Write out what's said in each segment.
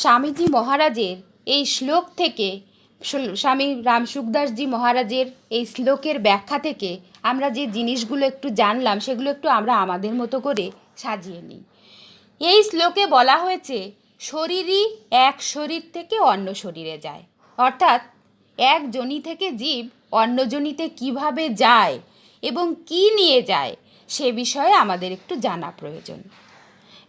স্বামীজি মহারাজের এই শ্লোক থেকে স্বামী রামসুখদাসজি মহারাজের এই শ্লোকের ব্যাখ্যা থেকে আমরা যে জিনিসগুলো একটু জানলাম, সেগুলো একটু আমরা আমাদের মতো করে সাজিয়ে নিই। এই শ্লোকে বলা হয়েছে, শরীরই এক শরীর থেকে অন্য শরীরে যায়। অর্থাৎ, এক জনি থেকে জীব অন্য জনিতে কীভাবে যায় এবং কি নিয়ে যায়, সে বিষয়ে আমাদের একটু জানা প্রয়োজন।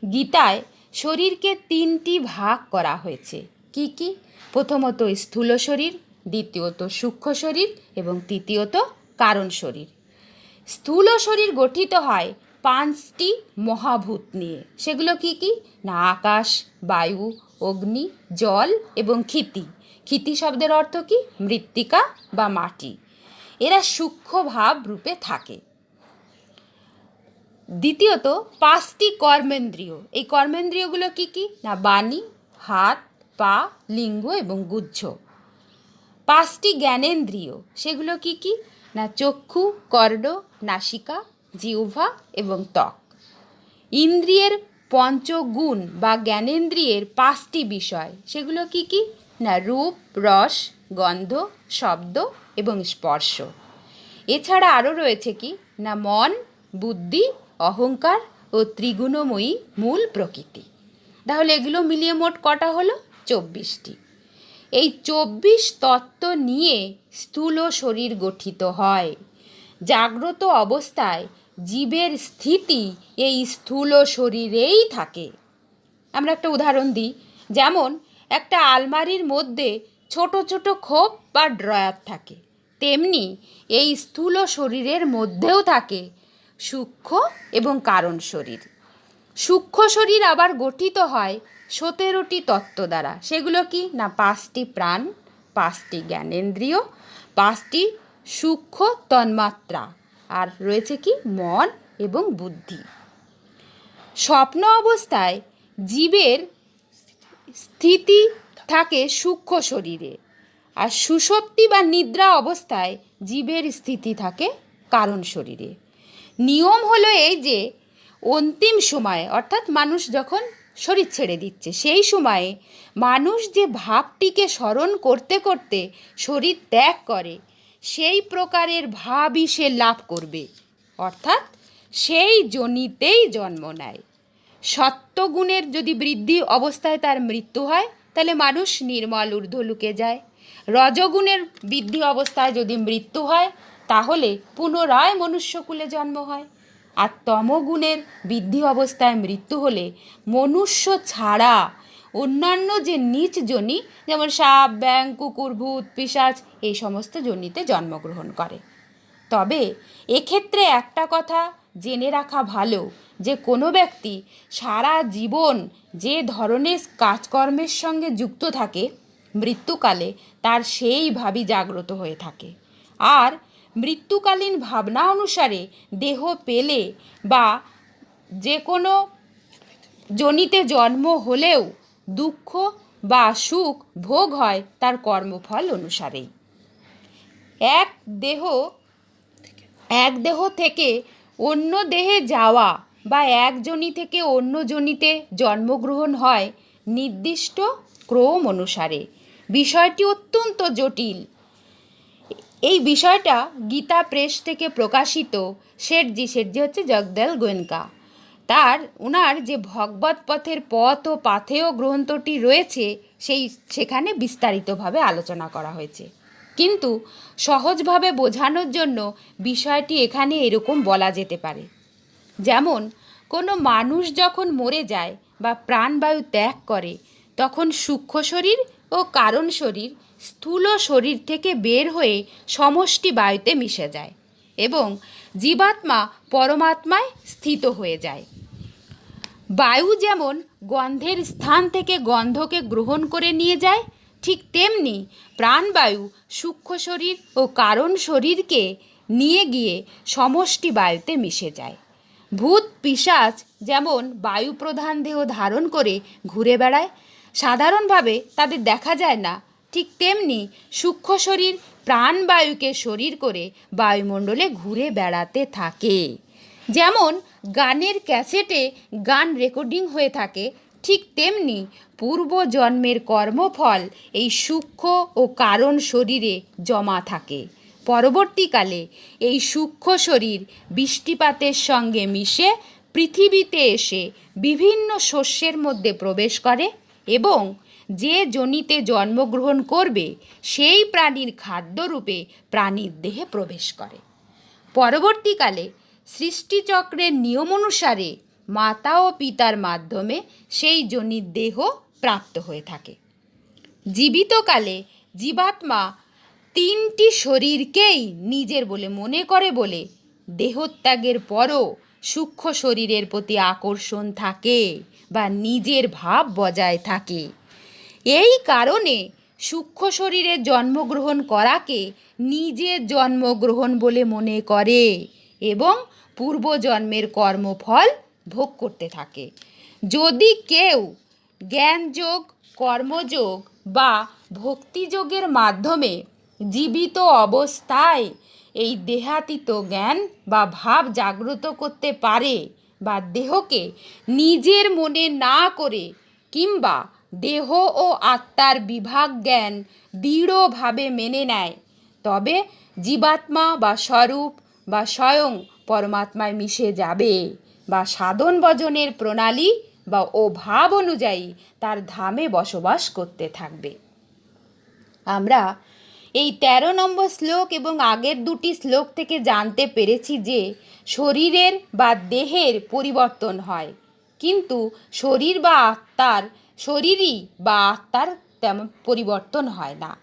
গীতায় শরীরকে তিনটি ভাগ করা হয়েছে। কি কি? প্রথমত স্থূল শরীর, দ্বিতীয়ত সূক্ষ্ম শরীর এবং তৃতীয়ত কারণ শরীর। স্থূল শরীর গঠিত হয় পাঁচটি মহাভূত নিয়ে। সেগুলো কি কি? না, আকাশ, বায়ু, অগ্নি, জল এবং ক্ষিতি। ক্ষিতি শব্দের অর্থ কি? মৃত্তিকা বা মাটি। এরা সূক্ষ্ম ভাব রূপে থাকে। দ্বিতীয়ত, পাঁচটি কর্মেন্দ্রীয়। এই কর্মেন্দ্রীয়গুলো কি কি? না, বাণী, হাত, পা, লিঙ্গ এবং গুচ্ছ পাঁচটি জ্ঞানেন্দ্রিয়, সেগুলো কি কি? না, চক্ষু, কর্ণ, নাসিকা, জিহ্বা এবং ত্বক। ইন্দ্রিয়ের পঞ্চগুণ বা জ্ঞানেন্দ্রিয়ের পাঁচটি বিষয়, সেগুলো কি কি? না, রূপ, রস, গন্ধ, শব্দ এবং স্পর্শ। এছাড়া আরও রয়েছে কি? না, মন, বুদ্ধি অহংকার ও ত্রিগুণময়ী মূল প্রকৃতি। তাহলে এগুলো মিলিয়ে মোট কটা হলো? চব্বিশটি। এই চব্বিশ তত্ত্ব নিয়ে স্থূল শরীর গঠিত হয়। জাগ্রত অবস্থায় জীবের স্থিতি এই স্থূল শরীরেই থাকে। আমরা একটা উদাহরণ দিই। যেমন, একটা আলমারির মধ্যে ছোট ছোট খোপ বা ড্রয়ার থাকে। তেমনি এই স্থূল শরীরের মধ্যেও থাকে সূক্ষ্ম এবং কারণ শরীর। সূক্ষ্ম শরীর আবার গঠিত হয় সতেরোটি তত্ত্ব দ্বারা। সেগুলো কি? না, পাঁচটি প্রাণ, পাঁচটি জ্ঞানেন্দ্রিয়, পাঁচটি সূক্ষ্ম তন্মাত্রা আর রয়েছে কি? মন এবং বুদ্ধি। স্বপ্ন অবস্থায় জীবের স্থিতি থাকে সূক্ষ্ম শরীরে আর সুষপ্তি বা নিদ্রা অবস্থায় জীবের স্থিতি থাকে কারণ শরীরে। নিয়ম হলো এই যে, অন্তিম সময়ে, অর্থাৎ মানুষ যখন শরীর ছেড়ে দিচ্ছে, সেই সময়ে মানুষ যে ভাবটিকে স্মরণ করতে করতে শরীর ত্যাগ করে, সেই প্রকারের ভাবই সে লাভ করবে। অর্থাৎ সেই জনিতেই জন্ম নেয়। সত্যগুণের যদি বৃদ্ধি অবস্থায় তার মৃত্যু হয়, তাহলে মানুষ নির্মল ঊর্ধ্ব লুকে যায়। রজগুণের বৃদ্ধি অবস্থায় যদি মৃত্যু হয় তাহলে পুনরায় মনুষ্যকুলে জন্ম হয়। আর তমগুণের বৃদ্ধি অবস্থায় মৃত্যু হলে মনুষ্য ছাড়া অন্যান্য যে নিচ জনি, যেমন সাপ ব্যাং কুকুর, ভূত, পিশাচ, এই সমস্ত জনিতে জন্মগ্রহণ করে। তবে এক্ষেত্রে একটা কথা জেনে রাখা ভালো, যে কোনো ব্যক্তি সারা জীবন যে ধরনের কাজকর্মের সঙ্গে যুক্ত থাকে, মৃত্যুকালে তার সেইভাবেই জাগ্রত হয়ে থাকে। আর মৃত্যুকালীন ভাবনা অনুসারে দেহ পেলে বা যে কোনো জনিতে জন্ম হলেও দুঃখ বা সুখ ভোগ হয় তার কর্মফল অনুসারে। এক দেহ এক দেহ থেকে অন্য দেহে যাওয়া বা এক জনি থেকে অন্য জনিতে জন্মগ্রহণ হয় নির্দিষ্ট ক্রম অনুসারে। বিষয়টি অত্যন্ত জটিল। এই বিষয়টা গীতা প্রেস থেকে প্রকাশিত শেঠজি শেঠজি হচ্ছে জগদল গোয়েঙ্কা তার, উনার যে ভগবত পথের পথ ও পাথেয় গ্রন্থটি রয়েছে, সেই, সেখানে বিস্তারিতভাবে আলোচনা করা হয়েছে। কিন্তু সহজভাবে বোঝানোর জন্য বিষয়টি এখানে এরকম বলা যেতে পারে। যেমন, কোনো মানুষ যখন মরে যায় বা প্রাণবায়ু ত্যাগ করে, তখন সূক্ষ্ম শরীর ও কারণ শরীর স্থূল শরীর থেকে বের হয়ে সমষ্টি বায়ুতে মিশে যায় এবং জীবাত্মা পরমাত্মায় স্থিত হয়ে যায়। বায়ু যেমন গন্ধের স্থান থেকে গন্ধকে গ্রহণ করে নিয়ে যায়, ঠিক তেমনি প্রাণবায়ু সূক্ষ্ম শরীর ও কারণ শরীরকে নিয়ে গিয়ে সমষ্টি বায়ুতে মিশে যায়। ভূত, পিশাচ যেমন বায়ু প্রধান দেহ ধারণ করে ঘুরে বেড়ায় সাধারণভাবে তাদের দেখা যায় না। ঠিক তেমনি সূক্ষ্ম শরীর প্রাণবায়ুকে শরীর করে বায়ুমণ্ডলে ঘুরে বেড়াতে থাকে। যেমন গানের ক্যাসেটে গান রেকর্ডিং হয়ে থাকে, ঠিক তেমনি পূর্বজন্মের কর্মফল এই সূক্ষ্ম ও কারণ শরীরে জমা থাকে। পরবর্তীকালে এই সূক্ষ্ম শরীর বৃষ্টিপাতের সঙ্গে মিশে পৃথিবীতে এসে বিভিন্ন শস্যের মধ্যে প্রবেশ করে। এবং যে জনিতে জন্মগ্রহণ করবে, সেই প্রাণীর খাদ্যরূপে প্রাণীর দেহে প্রবেশ করে। পরবর্তীকালে সৃষ্টিচক্রের নিয়ম অনুসারে মাতা ও পিতার মাধ্যমে সেই জনির দেহ প্রাপ্ত হয়ে থাকে। জীবিতকালে জীবাত্মা তিনটি শরীরকেই নিজের বলে মনে করে বলে দেহত্যাগের পরও সূক্ষ্ম শরীরের প্রতি আকর্ষণ থাকে বা নিজের ভাব বজায় থাকে। এই কারণে সূক্ষ্ম শরীরে জন্মগ্রহণ করাকে নিজের জন্মগ্রহণ বলে মনে করে এবং পূর্বজন্মের কর্মফল ভোগ করতে থাকে। যদি কেউ জ্ঞানযোগ, কর্মযোগ বা ভক্তিযোগের মাধ্যমে জীবিত অবস্থায় এই দেহাতীত জ্ঞান বা ভাব জাগ্রত করতে পারে বা দেহকে নিজের মনে না করে কিংবা দেহ ও আত্মার বিভাগ জ্ঞান দৃঢ়ভাবে মেনে নেয়। তবে জীবাত্মা বা স্বরূপ বা স্বয়ং পরমাত্মায় মিশে যাবে বা সাধন ভজনের প্রণালী বা ও ভাব অনুযায়ী তার ধামে বসবাস করতে থাকবে। আমরা এই তেরো নম্বর শ্লোক এবং আগের দুটি শ্লোক থেকে জানতে পেরেছি যে শরীরের বা দেহের পরিবর্তন হয়। কিন্তু শরীর বা আত্মার, শরীরই বা আত্মার তেমন পরিবর্তন হয় না।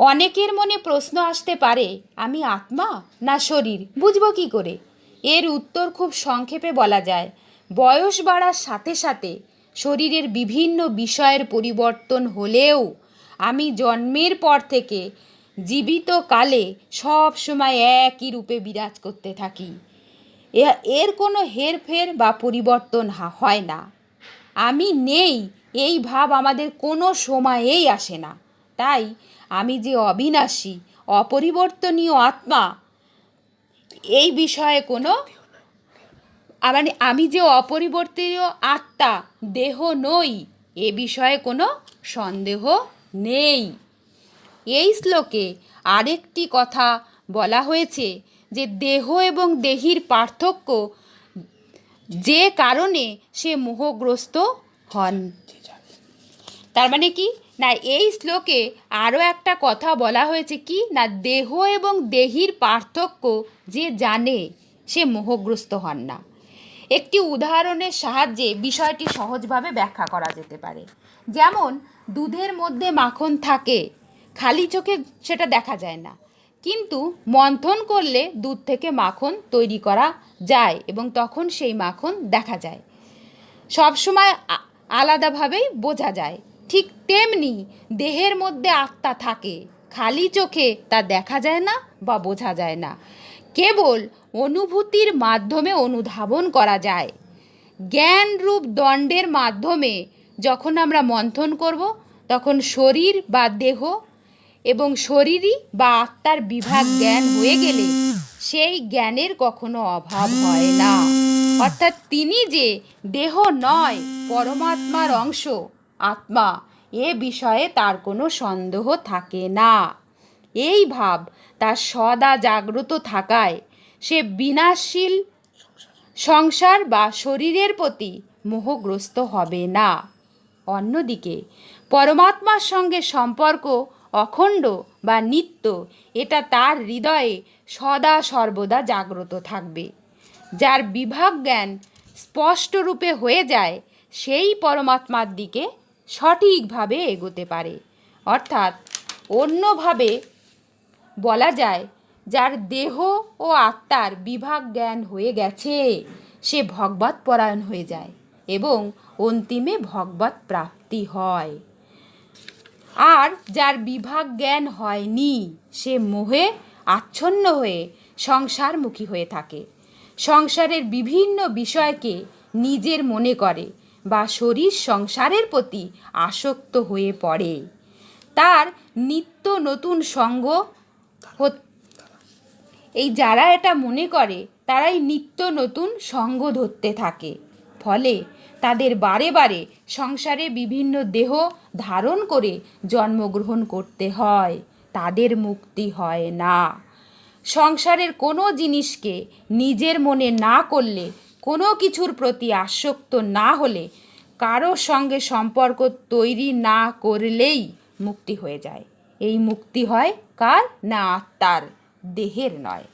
অনেকের মনে প্রশ্ন আসতে পারে, আমি আত্মা না শরীর? বুঝব কী করে? এর উত্তর খুব সংক্ষেপে বলা যায়, বয়স বাড়ার সাথে সাথে শরীরের বিভিন্ন বিষয়ের পরিবর্তন হলেও আমি জন্মের পর থেকে জীবিত কালে সব সময় একই রূপে বিরাজ করতে থাকি। এর কোনো হেরফের বা পরিবর্তন হয় না। আমি নেই, এই ভাব আমাদের কোনো সময়েই আসে না। তাই আমি যে অবিনাশী, অপরিবর্তনীয় আত্মা, এই বিষয়ে কোনো মানে আমি যে অপরিবর্তনীয় আত্মা, দেহ নই, এ বিষয়ে কোনো সন্দেহ নেই। এই শ্লোকে আরেকটি কথা বলা হয়েছে যে দেহ এবং দেহির পার্থক্য যে কারণে সে মোহগ্রস্ত হন। তার মানে কি? না, এই শ্লোকে আরও একটা কথা বলা হয়েছে কি? না, দেহ এবং দেহির পার্থক্য যে জানে সে মোহগ্রস্ত হন না। একটি উদাহরণের সাহায্যে বিষয়টি সহজভাবে ব্যাখ্যা করা যেতে পারে। যেমন দুধের মধ্যে মাখন থাকে। খালি চোখে সেটা দেখা যায় না। কিন্তু মন্থন করলে দুধ থেকে মাখন তৈরি করা যায় এবং তখন সেই মাখন দেখা যায়। সবসময় আলাদাভাবেই বোঝা যায়। ঠিক তেমনি দেহের মধ্যে আত্মা থাকে। খালি চোখে তা দেখা যায় না বা বোঝা যায় না। কেবল অনুভূতির মাধ্যমে অনুধাবন করা যায়। জ্ঞান রূপ দণ্ডের মাধ্যমে যখন আমরা মন্থন করব, তখন শরীর বা দেহ এবং শরীরই বা আত্মার বিভাগ জ্ঞান হয়ে গেলে সেই জ্ঞানের কখনো অভাব হয় না। অর্থাৎ তিনি যে দেহ নয়, পরমাত্মার অংশ, আত্মা, এ বিষয়ে তার কোনো সন্দেহ থাকে না। এই ভাব তার সদা জাগ্রত থাকায় সে বিনাশীল সংসার বা শরীরের প্রতি মোহগ্রস্ত হবে না। অন্যদিকে, পরমাত্মার সঙ্গে সম্পর্ক অখণ্ড বা নিত্য, এটা তার হৃদয়ে সদা সর্বদা জাগ্রত থাকবে। যার বিভাগ জ্ঞান স্পষ্টরূপে হয়ে যায়, সেই পরমাত্মার দিকে সঠিকভাবে এগোতে পারে। অর্থাৎ অন্যভাবে বলা যায়, যার দেহ ও আত্মার বিভাগ জ্ঞান হয়ে গেছে, সে ভগবত পরায়ণ হয়ে যায়। এবং অন্তিমে ভগবত প্রাপ্তি হয়। আর যার বিভাগ জ্ঞান হয়নি, সে মোহে আচ্ছন্ন হয়ে সংসারমুখী হয়ে থাকে। সংসারের বিভিন্ন বিষয়কে নিজের মনে করে বা শরীর সংসারের প্রতি আসক্ত হয়ে পড়ে। তার নিত্য নতুন সঙ্গ এই যারা এটা মনে করে, তারাই নিত্য নতুন সঙ্গ ধরতে থাকে। ফলে তাদের বারে বারে সংসারে বিভিন্ন দেহ ধারণ করে জন্মগ্রহণ করতে হয়। তাদের মুক্তি হয় না। সংসারের কোনো জিনিসকে নিজের মনে না করলে, কোনো কিছুর প্রতি আসক্ত না হলে, কারোর সঙ্গে সম্পর্ক তৈরি না করলেই মুক্তি হয়ে যায়। এই মুক্তি হয় কার? না আত্মার, দেহের নয়।